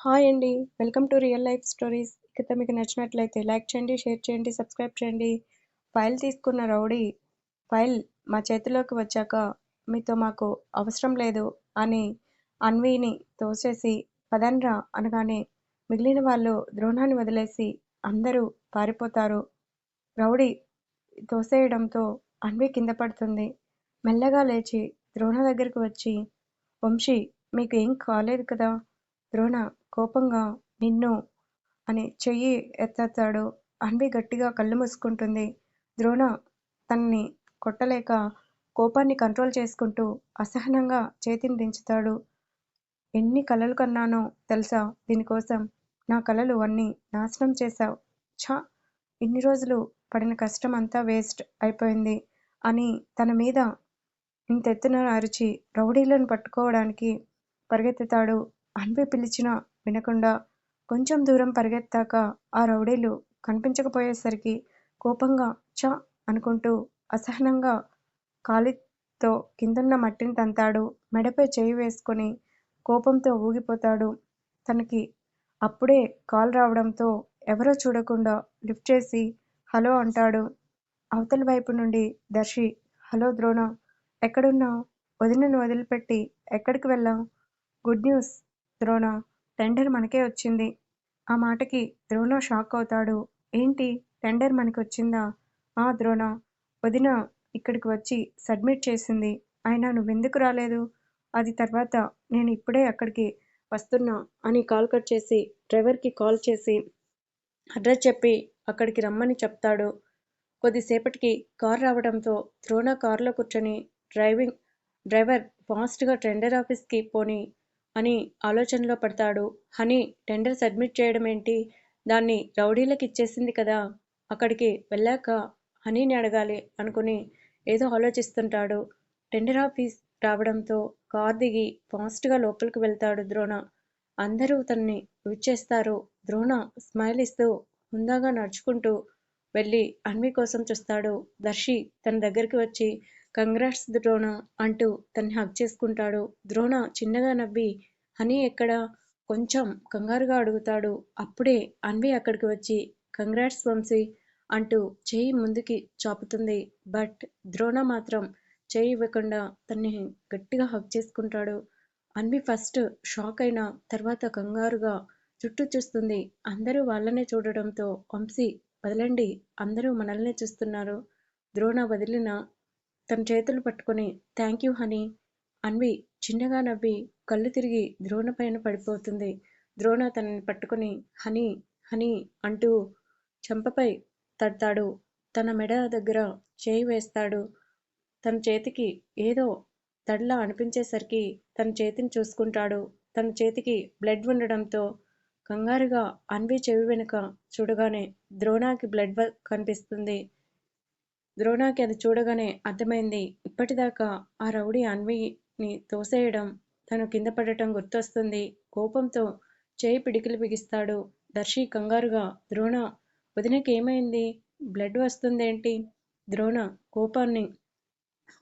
Hi అండి. Welcome to real life stories. కథ మీకు నచ్చినట్లయితే లైక్ చేయండి షేర్ చేయండి సబ్స్క్రైబ్ చేయండి. ఫైల్ తీసుకున్న రౌడీ ఫైల్ మా చేతిలోకి వచ్చాక మీతో మాకు అవసరం లేదు అని అన్వీని తోసేసి పదన్రా అనగానే మిగిలిన వాళ్ళు ద్రోణాన్ని వదిలేసి అందరూ పారిపోతారు. రౌడీ తోసేయడంతో అన్వి కింద పడుతుంది. మెల్లగా లేచి ద్రోణ దగ్గరికి వచ్చి వంశీ మీకు ఏం కాలేదు కదా? ద్రోణ కోపంగా నిన్ను అని చెయ్యి ఎత్తేస్తాడు. అన్వి గట్టిగా కళ్ళు మూసుకుంటుంది. ద్రోణ తనని కొట్టలేక కోపాన్ని కంట్రోల్ చేసుకుంటూ అసహనంగా చేతిని దించుతాడు. ఎన్ని కలలు కన్నానో తెలుసా? దీనికోసం నా కలలు అన్నీ నాశనం చేశావు. ఛా! ఇన్ని రోజులు పడిన కష్టం అంతా వేస్ట్ అయిపోయింది అని తన మీద ఇంతెత్తున అరిచి రౌడీలను పట్టుకోవడానికి పరిగెత్తుతాడు. అన్వి పిలిచినా వినకుండా కొంచెం దూరం పరిగెత్తాక ఆ రౌడీలు కనిపించకపోయేసరికి కోపంగా చ అనుకుంటూ అసహనంగా కాలితో కిందున్న మట్టిని తంతాడు. మెడపై చేయి వేసుకొని కోపంతో ఊగిపోతాడు. తనకి అప్పుడే కాల్ రావడంతో ఎవరో చూడకుండా లిఫ్ట్ చేసి హలో అంటాడు. అవతలి వైపు నుండి దర్శి హలో ద్రోణ ఎక్కడున్నావు? వదినను వదిలిపెట్టి ఎక్కడికి వెళ్ళాం గుడ్ న్యూస్ ద్రోణ. టెండర్ మనకే వచ్చింది. ఆ మాటకి ద్రోణ షాక్ అవుతాడు. ఏంటి? టెండర్ మనకి వచ్చిందా? ఆ ద్రోణ వదిన ఇక్కడికి వచ్చి సబ్మిట్ చేసింది. అయినా నువ్వెందుకు రాలేదు? అది తర్వాత నేను ఇప్పుడే అక్కడికి వస్తున్నా అని కాల్ కట్ చేసి డ్రైవర్కి కాల్ చేసి అడ్రస్ చెప్పి అక్కడికి రమ్మని చెప్తాడు. కొద్దిసేపటికి కార్ రావడంతో ద్రోణ కారులో కూర్చొని డ్రైవింగ్ డ్రైవర్ ఫాస్ట్గా టెండర్ ఆఫీస్కి పోని అని ఆలోచనలో పడతాడు. హనీ టెండర్ సబ్మిట్ చేయడం ఏంటి దాన్ని రౌడీలకు ఇచ్చేసింది కదా. అక్కడికి వెళ్ళాక హనీని అడగాలి అనుకుని ఏదో ఆలోచిస్తుంటాడు. టెండర్ ఆఫీస్ రావడంతో కార్ దిగి ఫాస్ట్గా లోపలికి వెళ్తాడు ద్రోణ. అందరూ తనని విచ్చేస్తారు ద్రోణ స్మైల్ ఇస్తూ హుందాగా నడుచుకుంటూ వెళ్ళి అన్వి కోసం చూస్తాడు. దర్శి తన దగ్గరికి వచ్చి కంగ్రాట్స్ ద్రోణ అంటూ తన్ని హక్ చేసుకుంటాడు. ద్రోణ చిన్నగా నవ్వి హనీ ఎక్కడ? కొంచెం కంగారుగా అడుగుతాడు. అప్పుడే అన్వి అక్కడికి వచ్చి కంగ్రాట్స్ వంశీ అంటూ చేయి ముందుకి చాపుతుంది. బట్ ద్రోణ మాత్రం చేయి ఇవ్వకుండా తన్ని గట్టిగా హక్ చేసుకుంటాడు. అన్వి ఫస్ట్ షాక్ అయిన తర్వాత కంగారుగా చుట్టూ చూస్తుంది. అందరూ వాళ్ళనే చూడడంతో వంశీ వదలండి అందరూ మనల్నే చూస్తున్నారు. ద్రోణ వదిలిన తన చేతులు పట్టుకొని థ్యాంక్ యూ హనీ అన్వి చిన్నగా నవ్వి కళ్ళు తిరిగి ద్రోణ పైన పడిపోతుంది. ద్రోణ తనని పట్టుకొని హనీ హనీ అంటూ చెంపపై తడతాడు. తన మెడ దగ్గర చేయి వేస్తాడు. తన చేతికి ఏదో తడిలా అనిపించేసరికి తన చేతిని చూసుకుంటాడు. తన చేతికి బ్లడ్ ఉండడంతో కంగారుగా అన్వి చెవి వెనుక చూడగానే ద్రోణాకి బ్లడ్ కనిపిస్తుంది. ద్రోణాకి అది చూడగానే అర్థమైంది. ఇప్పటిదాకా ఆ రౌడీ ని తోసేయడం తను కింద పడటం గుర్తొస్తుంది. కోపంతో చేయి పిడికిలు బిగిస్తాడు. దర్శి కంగారుగా ద్రోణ వదినకి ఏమైంది? బ్లడ్ వస్తుందేంటి? ద్రోణ కోపాన్ని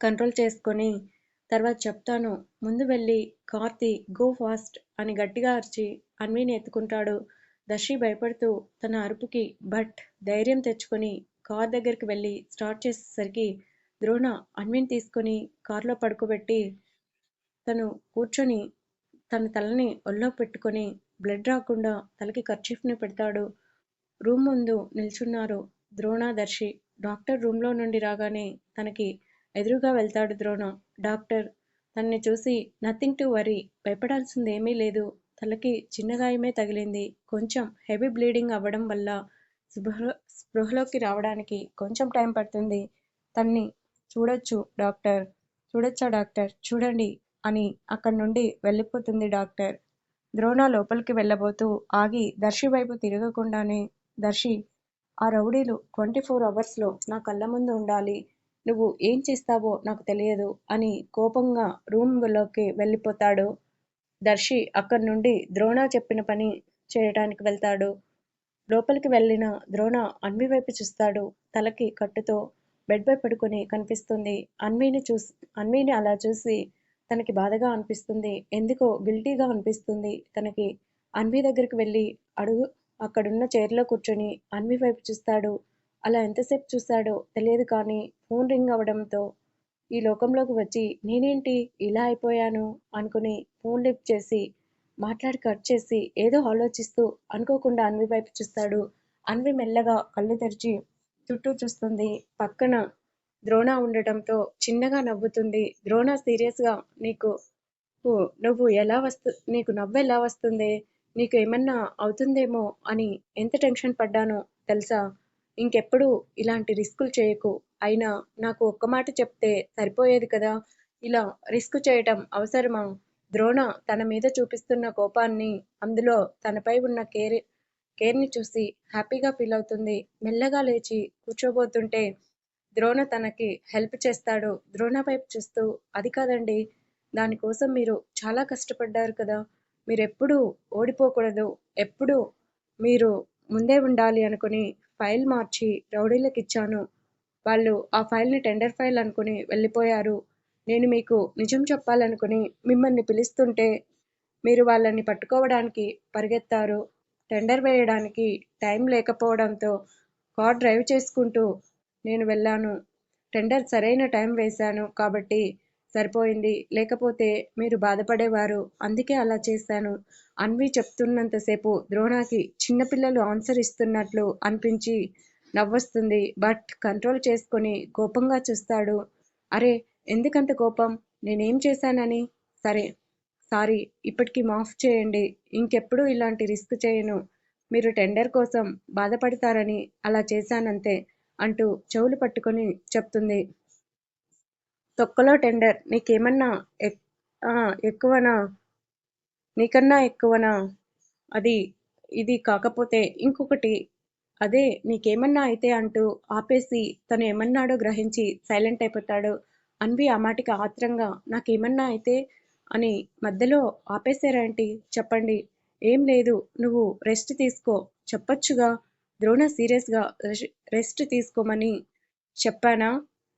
కంట్రోల్ చేసుకొని తర్వాత చెప్తాను. ముందు వెళ్ళి కార్తి గో ఫాస్ట్ అని గట్టిగా అరిచి అన్వీని ఎత్తుకుంటాడు. దర్శి భయపడుతూ తన అరుపుకి బట్ ధైర్యం తెచ్చుకొని కార్ దగ్గరికి వెళ్ళి స్టార్ట్ చేసేసరికి ద్రోణ అన్విని తీసుకొని కార్లో పడుకోబెట్టి తను కూర్చొని తన తలని ఒళ్ళో పెట్టుకొని బ్లడ్ రాకుండా తలకి ఖర్చీఫ్ని పెడతాడు. రూమ్ ముందు నిల్చున్నారు ద్రోణ దర్శి డాక్టర్ రూమ్లో నుండి రాగానే తనకి ఎదురుగా వెళ్తాడు ద్రోణ. డాక్టర్ తన్ని చూసి నథింగ్ టు వరీ భయపడాల్సింది ఏమీ లేదు. తలకి చిన్న గాయమే తగిలింది. కొంచెం హెవీ బ్లీడింగ్ అవ్వడం వల్ల స్పృహ స్పృహలోకి రావడానికి కొంచెం టైం పడుతుంది. తన్ని చూడొచ్చు డాక్టర్. చూడొచ్చా డాక్టర్? చూడండి. అని అక్కడి నుండి వెళ్ళిపోతుంది డాక్టర్. ద్రోణ లోపలికి వెళ్ళబోతూ ఆగి దర్శి వైపు తిరగకుండానే దర్శి ఆ రౌడీలు ట్వంటీ ఫోర్ అవర్స్లో నా కళ్ళ ముందు ఉండాలి. నువ్వు ఏం చేస్తావో నాకు తెలియదు అని కోపంగా రూమ్లోకి వెళ్ళిపోతాడు. దర్శి అక్కడి నుండి ద్రోణ చెప్పిన పని చేయడానికి వెళ్తాడు. లోపలికి వెళ్ళిన ద్రోణ అన్వి వైపు చూస్తాడు. తలకి కట్టుతో బెడ్పై పడుకొని కనిపిస్తుంది. అన్విని చూసి అన్వీని అలా చూసి తనకి బాధగా అనిపిస్తుంది. ఎందుకో గిల్టీగా అనిపిస్తుంది. తనకి అన్వి దగ్గరికి వెళ్ళి అడుగు అక్కడున్న చైర్లో కూర్చొని అన్వి వైపు చూస్తాడు. అలా ఎంతసేపు చూస్తాడో తెలియదు కానీ ఫోన్ రింగ్ అవడంతో ఈ లోకంలోకి వచ్చి నేనేంటి ఇలా అయిపోయాను? అనుకుని ఫోన్ లిఫ్ట్ చేసి మాట్లాడి కట్ చేసి ఏదో ఆలోచిస్తూ అనుకోకుండా అన్వి వైపు చూస్తాడు. అన్వి మెల్లగా కళ్ళు తెరిచి చుట్టూ చూస్తుంది. పక్కన ద్రోణ ఉండటంతో చిన్నగా నవ్వుతుంది. ద్రోణ సీరియస్గా నీకు నువ్వు ఎలా వస్తు నీకు నవ్వు ఎలా వస్తుంది? నీకు ఏమన్నా అవుతుందేమో అని ఎంత టెన్షన్ పడ్డానో తెలుసా? ఇంకెప్పుడు ఇలాంటి రిస్కులు చేయకు. అయినా నాకు ఒక్క మాట చెప్తే సరిపోయేది కదా? ఇలా రిస్క్ చేయటం అవసరమా? ద్రోణ తన మీద చూపిస్తున్న కోపాన్ని అందులో తనపై ఉన్న కేర్ కేర్ని చూసి హ్యాపీగా ఫీల్ అవుతుంది. మెల్లగా లేచి కూర్చోబోతుంటే ద్రోణ తనకి హెల్ప్ చేస్తాడు ద్రోణ వైపు చూస్తూ అది కాదండి దానికోసం మీరు చాలా కష్టపడ్డారు కదా మీరు ఎప్పుడూ ఓడిపోకూడదు ఎప్పుడు మీరు ముందే ఉండాలి అనుకుని ఫైల్ మార్చి రౌడీలకు ఇచ్చాను. వాళ్ళు ఆ ఫైల్ని టెండర్ ఫైల్ అనుకుని వెళ్ళిపోయారు. నేను మీకు నిజం చెప్పాలనుకుని మిమ్మల్ని పిలుస్తుంటే మీరు వాళ్ళని పట్టుకోవడానికి పరిగెత్తారు. టెండర్ వేయడానికి టైం లేకపోవడంతో కార్ డ్రైవ్ చేసుకుంటూ నేను వెళ్ళాను. టెండర్ సరైన టైం వేశాను కాబట్టి సరిపోయింది. లేకపోతే మీరు బాధపడేవారు. అందుకే అలా చేశాను. అన్వి చెప్తున్నంతసేపు ద్రోణాకి చిన్నపిల్లలు ఆన్సర్ ఇస్తున్నట్లు అనిపించి నవ్వొస్తుంది. బట్ కంట్రోల్ చేసుకొని కోపంగా చూస్తాడు. అరే ఎందుకంత కోపం? నేనేం చేశానని? సరే సారీ ఇప్పటికి మాఫ్ చేయండి. ఇంకెప్పుడు ఇలాంటి రిస్క్ చేయను. మీరు టెండర్ కోసం బాధపడతారని అలా చేశానంతే. అంటూ చెవులు పట్టుకొని చెప్తుంది. తొక్కలో టెండర్ నీకేమన్నా ఎక్కువనా? నీకన్నా ఎక్కువనా? అది ఇది కాకపోతే ఇంకొకటి అదే నీకేమన్నా అయితే అంటూ ఆపేసి తను ఏమన్నాడో గ్రహించి సైలెంట్ అయిపోతాడు. అన్వి ఆ మాటికి ఆత్రంగా నాకేమన్నా అయితే అని మధ్యలో ఆపేశారేంటి? చెప్పండి. ఏం లేదు నువ్వు రెస్ట్ తీసుకో. చెప్పొచ్చుగా. ద్రోణ సీరియస్గా రెస్ట్ తీసుకోమని చెప్పానా?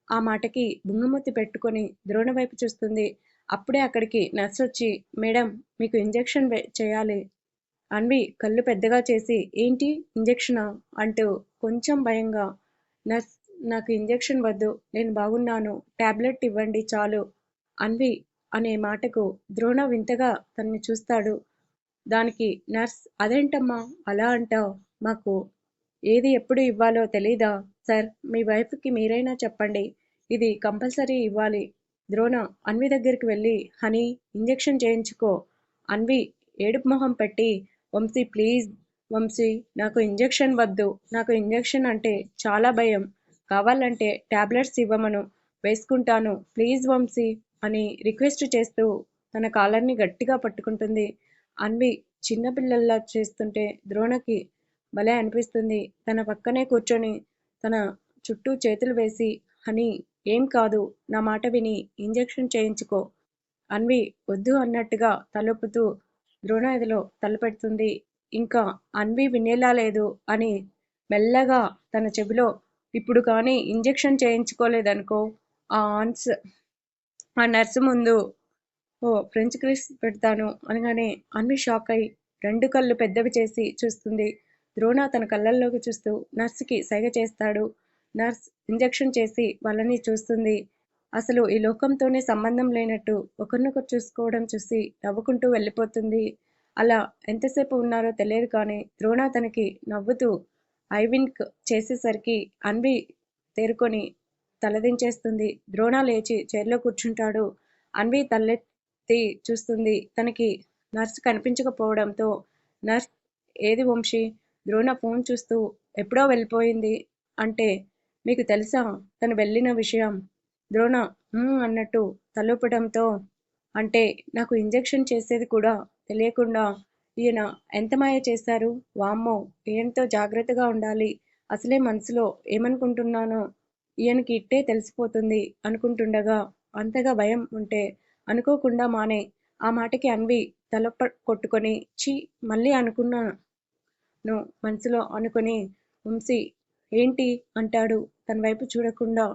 ఆ మాటకి బుంగమూతి పెట్టుకొని ద్రోణ వైపు చూస్తుంది. అప్పుడే అక్కడికి నర్స్ వచ్చి మేడం మీకు ఇంజెక్షన్ చేయాలి. అన్వి కళ్ళు పెద్దగా చేసి ఏంటి ఇంజెక్షనా? అంటూ కొంచెం భయంగా నర్స్ నాకు ఇంజెక్షన్ వద్దు నేను బాగున్నాను టాబ్లెట్ ఇవ్వండి చాలు. అన్వి అనే మాటకు ద్రోణ వింతగా తనని చూస్తాడు. దానికి నర్స్ అదేంటమ్మా అలా అంటావు? మాకు ఏది ఎప్పుడు ఇవ్వాలో తెలీదా? సార్ మీ వైఫ్కి మీరైనా చెప్పండి. ఇది కంపల్సరీ ఇవ్వాలి. ద్రోణ అన్వి దగ్గరికి వెళ్ళి హనీ ఇంజెక్షన్ చేయించుకో. అన్వి ఏడుపు మొహం పెట్టి వంశీ ప్లీజ్ వంశీ నాకు ఇంజెక్షన్ వద్దు. నాకు ఇంజెక్షన్ అంటే చాలా భయం. కావాలంటే టాబ్లెట్స్ ఇవ్వమను. వేసుకుంటాను. ప్లీజ్ వంశీ అని రిక్వెస్ట్ చేస్తూ తన కాలర్ని గట్టిగా పట్టుకుంటుంది. అన్వి చిన్నపిల్లల్లా చేస్తుంటే ద్రోణకి భలే అనిపిస్తుంది. తన పక్కనే కూర్చొని తన చుట్టూ చేతులు వేసి హనీ ఏం కాదు నా మాట విని ఇంజెక్షన్ చేయించుకో అన్వి వద్దు అన్నట్టుగా తలొప్పుతూ ద్రోణ ఎదలో తలపెడుతుంది. ఇంకా అన్వి వినేలా లేదు అని మెల్లగా తన చెవిలో ఇప్పుడు కానీ ఇంజెక్షన్ చేయించుకోలేదనుకో ఆ ఆన్స్ ఆ నర్సు ముందు ఓ ఫ్రెంచ్ క్రిస్ పెడతాను అనగానే అన్వి షాక్ అయి రెండు కళ్ళు పెద్దవి చేసి చూస్తుంది. ద్రోణ తన కళ్ళల్లోకి చూస్తూ నర్స్కి సైగ చేస్తాడు. నర్స్ ఇంజెక్షన్ చేసి వాళ్ళని చూస్తుంది. అసలు ఈ లోకంతోనే సంబంధం లేనట్టు ఒకరినొకరు చూసుకోవడం చూసి నవ్వుకుంటూ వెళ్ళిపోతుంది. అలా ఎంతసేపు ఉన్నారో తెలియదు కానీ ద్రోణ తనకి నవ్వుతూ ఐవిన్క్ చేసేసరికి అన్వి తేరుకొని తలదించేస్తుంది. ద్రోణ లేచి చైర్లో కూర్చుంటాడు. అన్వి తలెత్తి చూస్తుంది. తనకి నర్స్ కనిపించకపోవడంతో నర్స్ ఏది వంశీ? ద్రోణ ఫోన్ చూస్తూ ఎప్పుడో వెళ్ళిపోయింది అంటే మీకు తెలుసా? తను వెళ్ళిన విషయం. ద్రోణ అన్నట్టు తలూపడంతో అంటే నాకు ఇంజెక్షన్ చేసేది కూడా తెలియకుండా ఈయన ఎంత మాయ చేశారు? వామ్మో ఈయనతో జాగ్రత్తగా ఉండాలి. అసలే మనసులో ఏమనుకుంటున్నానో ఈయనకి ఇట్టే తెలిసిపోతుంది అనుకుంటుండగా అంతగా భయం ఉంటే అనుకోకుండా మానే ఆ మాటకి అన్వి తలప కొట్టుకొని చీ మళ్ళీ ను మనసులో అనుకుని వంశీ ఏంటి అంటాడు తన వైపు చూడకుండా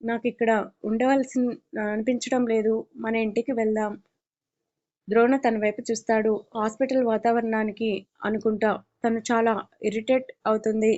నాకు ఇక్కడ ఉండవలసి అనిపించడం లేదు మన ఇంటికి వెళ్దాం ద్రోణ తన వైపు చూస్తాడు. హాస్పిటల్ వాతావరణానికి అనుకుంటా తను చాలా ఇరిటేట్ అవుతుంది.